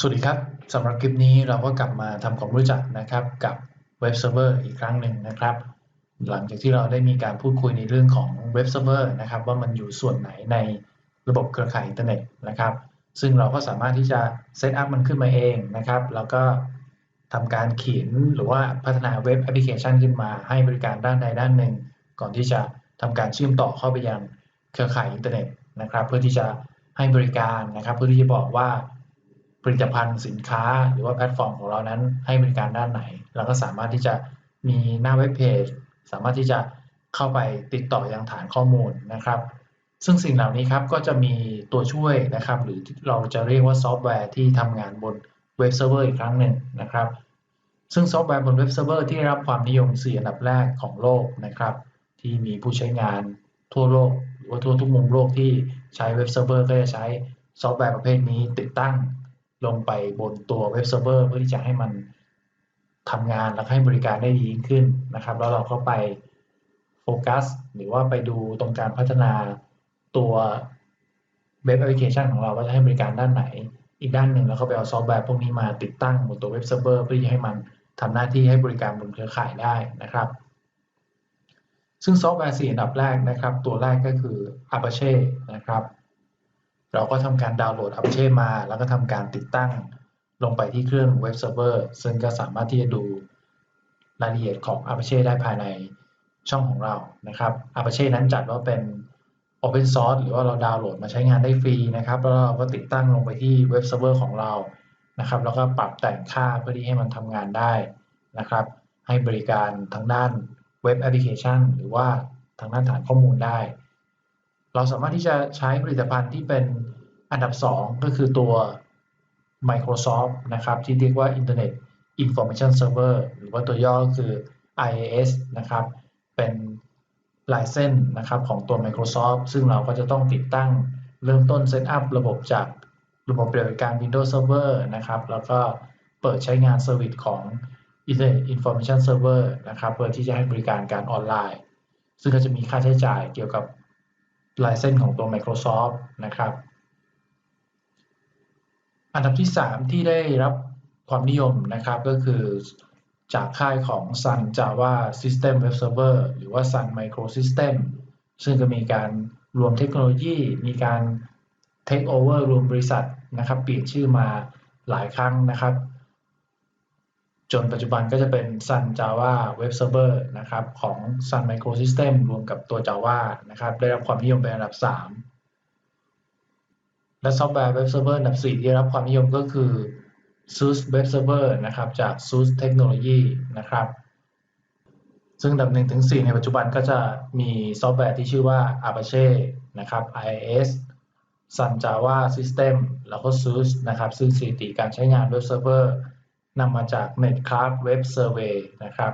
สวัสดีครับสำหรับคลิปนี้เราก็กลับมาทำความรู้จักนะครับกับเว็บเซิร์ฟเวอร์อีกครั้งหนึ่งนะครับ หลังจากที่เราได้มีการพูดคุยในเรื่องของเว็บเซิร์ฟเวอร์นะครับ ว่ามันอยู่ส่วนไหนในระบบเครือข่ายอินเทอร์เน็ตนะครับ ซึ่งเราก็สามารถที่จะเซตอัพมันขึ้นมาเองนะครับ แล้วก็ทำการเขียนหรือว่าพัฒนาเว็บแอปพลิเคชันขึ้นมาให้บริการด้านใดด้านหนึ่ง ก่อนที่จะทำการเชื่อมต่อเข้าไปยังเครือข่ายอินเทอร์เน็ตนะครับ เพื่อที่จะให้บริการนะครับ เพื่อที่จะบอกว่า ลิตภัณฑ์สินค้า หรือว่าแพลตฟอร์มของเรานั้นให้บริการด้านไหน เราก็สามารถที่จะมีหน้าเว็บเพจสามารถที่จะเข้าไปติดต่อยังฐานข้อมูลนะครับ ซึ่งสิ่งเหล่านี้ครับก็จะมีตัวช่วยนะครับ หรือเราจะเรียกว่าซอฟต์แวร์ที่ทำงานบนเว็บเซิร์ฟเวอร์อีกครั้งหนึ่งนะครับ ซึ่งซอฟต์แวร์บนเว็บเซิร์ฟเวอร์ที่ได้รับความนิยม4อันดับแรกของโลกนะครับ ที่มีผู้ใช้งานทั่วโลก หรือว่าทั่วทุกมุมโลกที่ใช้เว็บเซิร์ฟเวอร์ก็จะใช้ซอฟต์แวร์ประเภทนี้ติดตั้ง ลงไปบนตัวเว็บเซิร์ฟเวอร์เพื่อที่จะให้มันทำงานและให้บริการได้ดียิ่งขึ้นนะครับ แล้วเราก็ไปโฟกัสหรือว่าไปดูตรงการพัฒนาตัวเว็บแอปพลิเคชันของเราว่าจะให้บริการด้านไหน อีกด้านหนึ่งเราก็ไปเอาซอฟต์แวร์พวกนี้มาติดตั้งบนตัวเว็บเซิร์ฟเวอร์เพื่อที่ให้มันทำหน้าที่ให้บริการบนเครือข่ายได้นะครับ ซึ่งซอฟต์แวร์4อันดับแรกนะครับ ตัวแรกก็คือ Apache นะครับ เราก็ทำการดาวน์โหลด Apache มา แล้วก็ทำการติดตั้งลงไปที่เครื่องเว็บเซิร์ฟเวอร์ซึ่งก็สามารถที่จะดูรายละเอียดของ Apache ได้ภายในช่องของเรานะครับ Apache นั้นจัดว่าเป็น Open Source หรือว่าเราดาวน์โหลดมาใช้งานได้ฟรีนะครับแล้วเราก็ติดตั้งลงไปที่เว็บเซิร์ฟเวอร์ของเรานะครับ แล้วก็ปรับแต่งค่าเพื่อที่ให้มันทำงานได้นะครับ ให้บริการทางด้านเว็บแอปพลิเคชัน หรือว่าทางด้านฐานข้อมูลได้ เราสามารถที่จะใช้ผลิตภัณฑ์ที่เป็นอันดับ 2 ก็คือตัว Microsoft นะครับ ที่เรียกว่า Internet Information Server หรือว่าตัวย่อคือ IAS นะครับ เป็นลายเส้นนะครับของตัว Microsoft ซึ่งเราก็จะต้องติดตั้งเริ่มต้นเซตอัพระบบจากระบบปฏิบัติการ Windows Server นะครับ แล้วก็เปิดใช้งานเซอร์วิสของ Internet Information Server นะครับ เพื่อที่จะให้บริการการออนไลน์ ซึ่งก็จะมีค่าใช้จ่ายเกี่ยวกับ ลายเส้นของตัว Microsoft นะครับ อันดับที่ 3 ที่ได้รับความนิยมนะครับก็คือจากค่ายของ Sun Java System Web Server หรือว่า Sun Microsystem ซึ่งก็มีการรวมเทคโนโลยี มีการ take over รวมบริษัทนะครับ เปลี่ยนชื่อมาหลายครั้งนะครับ จนปัจจุบันก็จะเป็น Sun Java Web Server นะครับของ Sun Microsystem รวมกับตัว Java นะครับได้รับความนิยมเป็นอันดับ 3 และซอฟต์แวร์ Web Server อันดับ 4 ที่ได้รับความนิยมก็คือ SUSE Web Server นะครับจาก SUSE Technology นะครับ ซึ่งอันดับ1ถึง4ในปัจจุบันก็จะมีซอฟต์แวร์ที่ชื่อว่า Apache นะครับ IIS Sun Java System แล้วก็ SUSE นะครับซึ่งสถิติการใช้งาน Web Server นำมาจาก Netcraft Web Survey นะครับ